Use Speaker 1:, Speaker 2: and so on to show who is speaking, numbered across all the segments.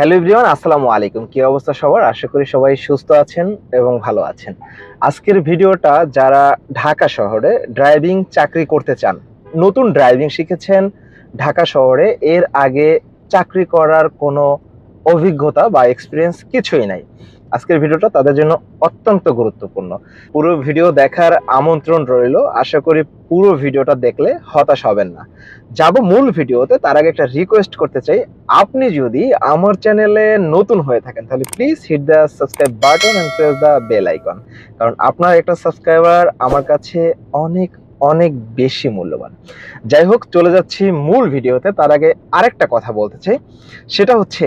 Speaker 1: Hello everyone, আসসালামু আলাইকুম। কি অবস্থা সবার? আশা করি সবাই সুস্থ আছেন এবং ভালো আছেন। আজকের ভিডিওটা যারা ঢাকা শহরে ড্রাইভিং চাকরি করতে চান, নতুন ড্রাইভিং শিখেছেন ঢাকা শহরে, এর আগে চাকরি করার কোনো অভিজ্ঞতা বা এক্সপিরিয়েন্স কিছুই নাই। আজকের ভিডিওটা তাদের জন্য অত্যন্ত গুরুত্বপূর্ণ। পুরো ভিডিও দেখার আমন্ত্রণ রইল। আশা করি পুরো ভিডিওটা দেখলে হতাশ হবেন না। যাব মূল ভিডিওতে, তার আগে একটা রিকোয়েস্ট করতে চাই। আপনি যদি আমার চ্যানেলে নতুন হয়ে থাকেন, তাহলে please hit the subscribe button and press the bell icon কারণ আপনার একটা সাবস্ক্রাইবার আমার কাছে অনেক অনেক বেশি মূল্যবান। যাই হোক, চলে যাচ্ছি মূল ভিডিওতে। তার আগে আরেকটা কথা বলতে চাই। সেটা হচ্ছে,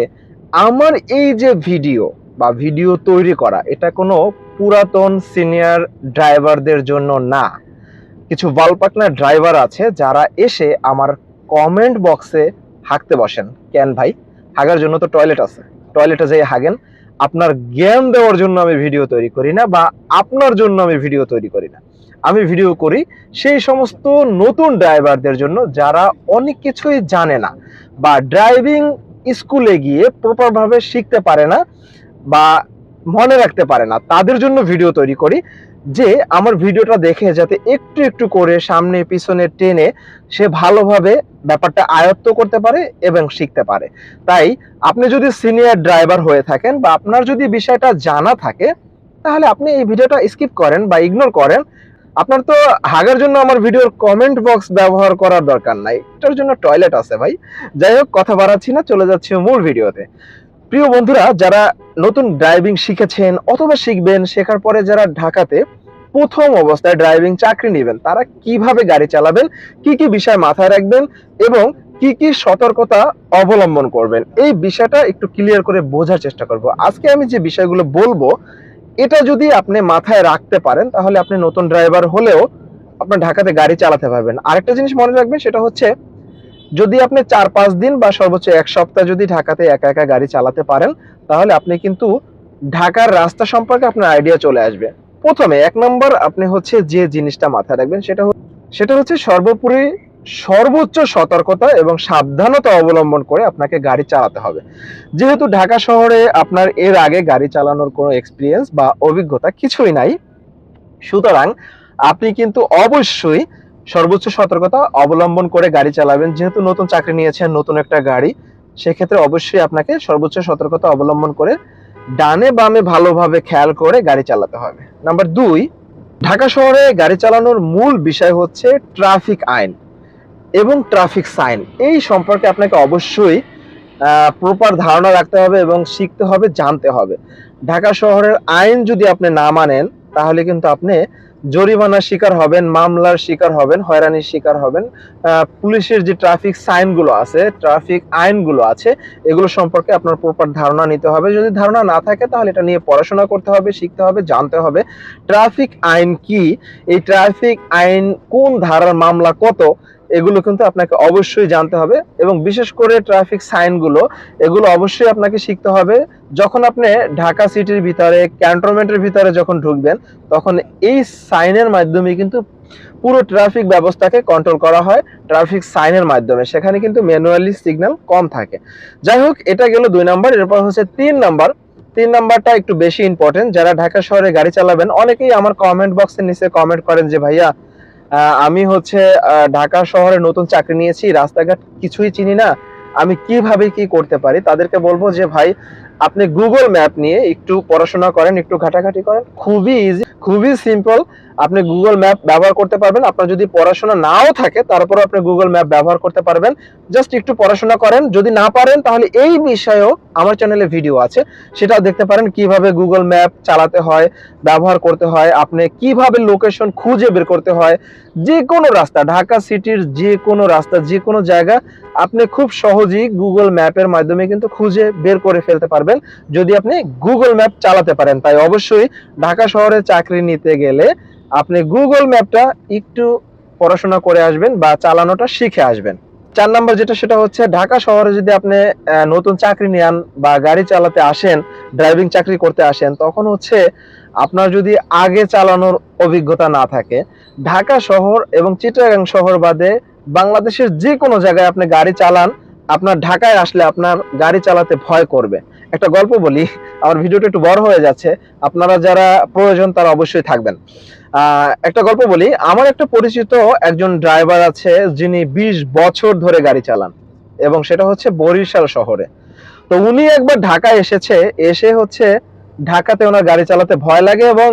Speaker 1: আমার এই যে ভিডিও বা ভিডিও তৈরি করা, এটা কোনো পুরাতন সিনিয়র ড্রাইভারদের জন্য না। কিছু বালপাকনা ড্রাইভার আছে যারা এসে আমার কমেন্ট বক্সে হাঁকতে বসেন, কেন ভাই? হাগার জন্য তো টয়লেট আছে। টয়লেটে যাই হাগেন। আপনার জ্ঞান দেওয়ার জন্য আমি ভিডিও তৈরি করি না বা আপনার জন্য আমি ভিডিও তৈরি করি না। আমি ভিডিও করি সেই সমস্ত নতুন ড্রাইভারদের জন্য যারা অনেক কিছুই জানে না বা ড্রাইভিং স্কুলে গিয়ে প্রপারভাবে শিখতে পারে না। বা মনে রাখতে পারে না, তাদের জন্য ভিডিও তৈরি করি, যে আমার ভিডিওটা দেখে যাতে একটু একটু করে সামনে, পিছনে টেনে সে ভালোভাবে ব্যাপারটা আয়ত্ত করতে পারে এবং শিখতে পারে। তাই আপনি যদি সিনিয়র ড্রাইভার হয়ে থাকেন বা আপনার যদি বিষয়টা জানা থাকে, তাহলে আপনি এই ভিডিওটা স্কিপ করেন বা ইগনোর করেন। আপনার তো হাগার জন্য আমার ভিডিওর কমেন্ট বক্স ব্যবহার করার দরকার নাই, এটার জন্য টয়লেট আছে ভাই। যাই হোক, কথা বাড়াচ্ছি না, চলে যাচ্ছি মূল ভিডিওতে প্রিয় বন্ধুরা, যারা নতুন ড্রাইভিং শিখেছেন অথবা শিখবেন, শেখার পরে যারা ঢাকাতে প্রথম অবস্থায় ড্রাইভিং চাকরি নেবেন, তারা কীভাবে গাড়ি চালাবেন, কি কি বিষয় মাথায় রাখবেন এবং কি কি সতর্কতা অবলম্বন করবেন, এই বিষয়টা একটু ক্লিয়ার করে বোঝার চেষ্টা করব। আজকে আমি যে বিষয়গুলো বলব, এটা যদি আপনি মাথায় রাখতে পারেন, তাহলে আপনি নতুন ড্রাইভার হলেও আপনার ঢাকাতে গাড়ি চালাতে পারবেন। আরেকটা জিনিস মনে রাখবেন, সেটা হচ্ছে যদি আপনি চার, পাঁচ দিন বা সর্বোচ্চ এক সপ্তাহ যদি ঢাকাতে একা একা গাড়ি চালাতে পারেন, তাহলে আপনি কিন্তু ঢাকার রাস্তা সম্পর্কে আপনার আইডিয়া চলে আসবে। প্রথমে, এক নম্বর আপনি হচ্ছে যে জিনিসটা মাথায় রাখবেন, সেটা সেটা হচ্ছে সর্বোপরি সর্বোচ্চ সতর্কতা এবং সাবধানতা অবলম্বন করে আপনাকে গাড়ি চালাতে হবে। যেহেতু ঢাকা শহরে আপনার এর আগে গাড়ি চালানোর কোনো এক্সপিরিয়েন্স বা অভিজ্ঞতা কিছুই নাই, সুতরাং আপনি কিন্তু অবশ্যই সর্বোচ্চ সতর্কতা অবলম্বন করে গাড়ি চালাবেন। যেহেতু নতুন চাকরি নিয়েছেন, নতুন একটা গাড়ি, সেক্ষেত্রে অবশ্যই আপনাকে সর্বোচ্চ সতর্কতা অবলম্বন করে ডানে বামে ভালোভাবে খেয়াল করে গাড়ি চালাতে হবে। নাম্বার দুই, ঢাকা শহরে গাড়ি চালানোর মূল বিষয় হচ্ছে ট্রাফিক আইন এবং ট্রাফিক সাইন। এই সম্পর্কে আপনাকে অবশ্যই প্রপার ধারণা রাখতে হবে এবং শিখতে হবে, জানতে হবে। ঢাকা শহরের আইন যদি আপনি না মানেন, তাহলে কিন্তু আপনি জরিমানার শিকার হবেন, মামলার শিকার হবেন, হয়রানির শিকার হবেন। পুলিশের যে ট্রাফিক সাইনগুলো আছে, ট্রাফিক আইনগুলো আছে, এগুলো সম্পর্কে আপনার প্রপার ধারণা নিতে হবে। যদি ধারণা না থাকে, তাহলে এটা নিয়ে পড়াশোনা করতে হবে, শিখতে হবে, জানতে হবে। ট্রাফিক আইন কি? এই ট্রাফিক আইন কোন ধারার মামলা কত? এগুলো কিন্তু আপনাকে অবশ্যই জানতে হবে। এবং বিশেষ করে ট্রাফিক সাইনগুলো, এগুলো অবশ্যই আপনাকে শিখতে হবে। যখন আপনি ঢাকা সিটির ভিতরে, ক্যান্টনমেন্টের ভিতরে যখন ঢুকবেন, তখন এই সাইনের মাধ্যমে কিন্তু পুরো ট্রাফিক ব্যবস্থাকে কন্ট্রোল করা হয়, ট্রাফিক সাইনের মাধ্যমে। সেখানে কিন্তু ম্যানুয়ালি সিগন্যাল কম থাকে। যাই হোক, এটা গেল দুই নাম্বার, এরপর হচ্ছে তিন নাম্বার। তিন নাম্বারটা একটু বেশি ইম্পর্টেন্ট যারা ঢাকা শহরে গাড়ি চালাবেন, অনেকেই আমার কমেন্ট বক্সের নিচে কমেন্ট করেন যে, ভাইয়া আমি হচ্ছে ঢাকা শহরে নতুন চাকরি নিয়েছি, রাস্তাঘাট কিছুই চিনি না আমি কীভাবে কি করতে পারি তাদেরকে বলব যে ভাই, আপনি গুগল ম্যাপ নিয়ে একটু পড়াশোনা করেন, একটু ঘাটাঘাটি করেন। খুবই ইজি খুবই সিম্পল আপনি গুগল ম্যাপ ব্যবহার করতে পারবেন। আপনার যদি পড়াশোনা নাও থাকে তারপরে আপনি গুগল ম্যাপ ব্যবহার করতে পারবেন। জাস্ট একটু পড়াশোনা করেন। যদি না পারেন, তাহলে এই বিষয়েও আমার চ্যানেলে ভিডিও আছে। সেটাও দেখতে পারেন, কীভাবে গুগল ম্যাপ চালাতে হয়, ব্যবহার করতে হয়, আপনি কীভাবে লোকেশন খুঁজে বের করতে হয়। যে কোনো রাস্তা, ঢাকা সিটির যে কোনো রাস্তা যে কোনো জায়গা, আপনি খুব সহজেই গুগল ম্যাপের মাধ্যমে কিন্তু খুঁজে বের করে ফেলতে পারবেন। যদি আপনি গুগল ম্যাপ চালাতে পারেন, তাই অবশ্যই ঢাকা শহরে চাকরি নিতে গেলে আপনি গুগল ম্যাপটা একটু পড়াশোনা করে আসবেন বা চালানোটা শিখে আসবেন। চার নাম্বার যেটা, সেটা হচ্ছে ঢাকা শহরে যদি আপনি নতুন চাকরি নেন বা গাড়ি চালাতে আসেন ড্রাইভিং চাকরি করতে আসেন, তখন হচ্ছে আপনার যদি আগে চালানোর অভিজ্ঞতা না থাকে, ঢাকা শহর এবং চিটাগাং শহর বাদে বাংলাদেশের যে কোনো জায়গায় আপনি গাড়ি চালান, আপনার ঢাকায় আসলে আপনার গাড়ি চালাতে ভয় করবে। একটা গল্প বলি, আমার ভিডিওটা একটু বড় হয়ে যাচ্ছে, আপনারা যারা প্রয়োজন তারা অবশ্যই থাকবেন। একটা গল্প বলি। আমার একটা পরিচিত একজন ড্রাইভার আছে, যিনি ২০ বছর ধরে গাড়ি চালান এবং সেটা হচ্ছে বরিশাল শহরে। তো উনি একবার ঢাকায় এসেছে, এসে হচ্ছে ঢাকাতে ওনার গাড়ি চালাতে ভয় লাগে এবং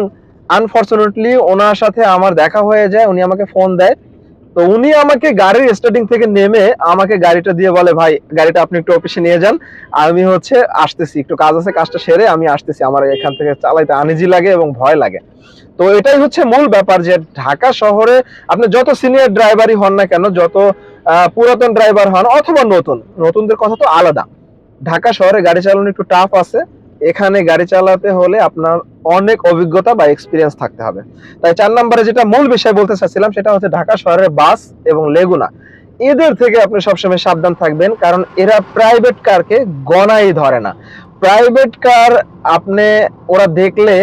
Speaker 1: আনফরচুনেটলি ওনার সাথে আমার দেখা হয়ে যায়, উনি আমাকে ফোন দেয়। তো উনি আমাকে গাড়ির স্টার্টিং থেকে নেমে আমাকে গাড়িটা দিয়ে বলে, ভাই, গাড়িটা আপনি একটু অফিসে নিয়ে যান। আমি হচ্ছে আসতেছি, একটু কাজ আছে, কাজটা সেরে আমি আসতেছি। আমার এখান থেকে চালাইতে আনিজি লাগে এবং ভয় লাগে। তো এটাই হচ্ছে মূল ব্যাপার যে ঢাকা শহরে আপনি যত সিনিয়র ড্রাইভারই হন না কেন, যত পুরাতন ড্রাইভার হন অথবা নতুন, নতুনদের কথা তো আলাদা। ঢাকা শহরে গাড়ি চালানো একটু টাফ আছে। এখানে গাড়ি চালাতে হলে আপনার অনেক অভিজ্ঞতা বা এক্সপিরিয়েন্স থাকতে হবে। তাই চার নম্বরে যেটা মূল বিষয় বলতে চাচ্ছিলাম, সেটা হচ্ছে ঢাকা শহরের বাস এবং লেগুনা। এদের থেকে আপনি সবসময় সাবধান থাকবেন, কারণ এরা প্রাইভেট কারকে গণাই ধরে না। প্রাইভেট কার আপনি, ওরা দেখলে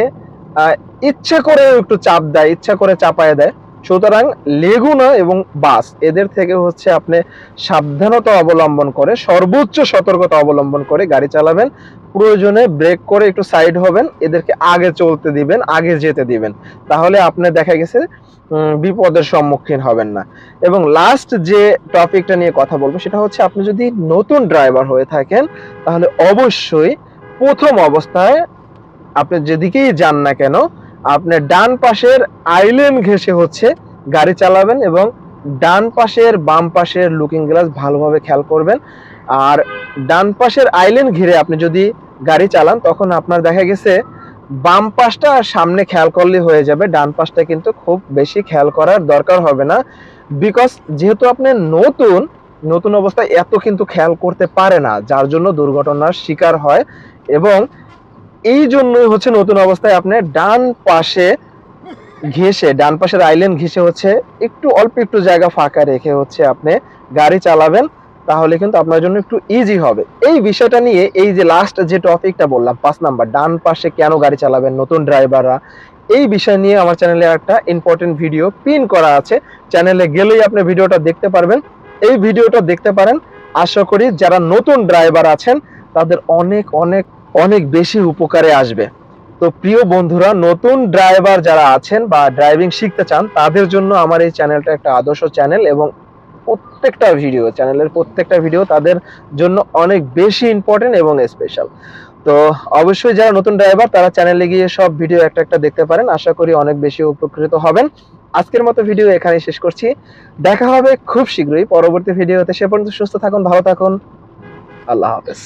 Speaker 1: ইচ্ছা করে একটু চাপ দেয়, ইচ্ছা করে চাপায় দেয়। সুতরাং লেগুনা এবং বাস, এদের থেকে হচ্ছে আপনি সাবধানতা অবলম্বন করে, সর্বোচ্চ সতর্কতা অবলম্বন করে গাড়ি চালাবেন। প্রয়োজনে ব্রেক করে একটু সাইড হবেন, এদেরকে আগে চলতে দিবেন, আগে যেতে দিবেন। তাহলে আপনি দেখা গেছে বিপদের সম্মুখীন হবেন না। এবং লাস্ট যে টপিকটা নিয়ে কথা বলব, সেটা হচ্ছে আপনি যদি নতুন ড্রাইভার হয়ে থাকেন, তাহলে অবশ্যই প্রথম অবস্থায় আপনি যেদিকেই যান না কেন, আপনি ডান পাশের আইল্যান্ড ঘেসে হচ্ছে গাড়ি চালাবেন এবং ডান পাশের বাম পাশের লুকিং গ্লাস ভালোভাবে খেয়াল করবেন। আর ডান পাশের আইল্যান্ড ঘিরে আপনি যদি গাড়ি চালান, তখন আপনার দেখা গেছে বাম পাশটা আর সামনে খেয়াল করলে হয়ে যাবে। ডান পাশটা কিন্তু খুব বেশি খেয়াল করার দরকার হবে না। বিকজ যেহেতু আপনি নতুন নতুন অবস্থায় এত কিন্তু খেয়াল করতে পারে না, যার জন্য দুর্ঘটনার শিকার হয় এবং এই জন্যই হচ্ছে নতুন অবস্থায় আপনি ডান পাশে ঘেসে ডান পাশের আইল্যান্ড ঘেসে হচ্ছে একটু অল্প একটু জায়গা ফাঁকা রেখে হচ্ছে আপনি গাড়ি চালাবেন। তাহলে কিন্তু আপনার জন্য একটু ইজি হবে। এই বিষয়টা নিয়ে এই যে লাস্ট যে টপিকটা বললাম, পাঁচ নাম্বার ডান পাশে কেন গাড়ি চালাবেন নতুন ড্রাইভাররা এই বিষয় নিয়ে আমার চ্যানেলে একটা ইম্পর্টেন্ট ভিডিও পিন করা আছে। চ্যানেলে গেলেই আপনি ভিডিওটা দেখতে পারবেন। এই ভিডিওটা দেখতে পারেন। আশা করি যারা নতুন ড্রাইভার আছেন, তাদের অনেক অনেক অনেক বেশি উপকারে আসবে। তো প্রিয় বন্ধুরা, নতুন ড্রাইভার যারা আছেন বা ড্রাইভিং শিখতে চান, তাদের জন্য আমার এই চ্যানেলটা একটা আদর্শ চ্যানেল এবং প্রত্যেকটা ভিডিও চ্যানেলের প্রত্যেকটা ভিডিও তাদের জন্য অনেক বেশি ইম্পর্টেন্ট এবং স্পেশাল তো অবশ্যই যারা নতুন ড্রাইভার তারা চ্যানেলে গিয়ে সব ভিডিও একটা একটা দেখতে পারেন। আশা করি অনেক বেশি উপকৃত হবেন। আজকের মতো ভিডিও এখানেই শেষ করছি। দেখা হবে খুব শীঘ্রই। পরবর্তী ভিডিওতে সে পর্যন্ত সুস্থ থাকুন, ভালো থাকুন। আল্লাহ হাফেজ।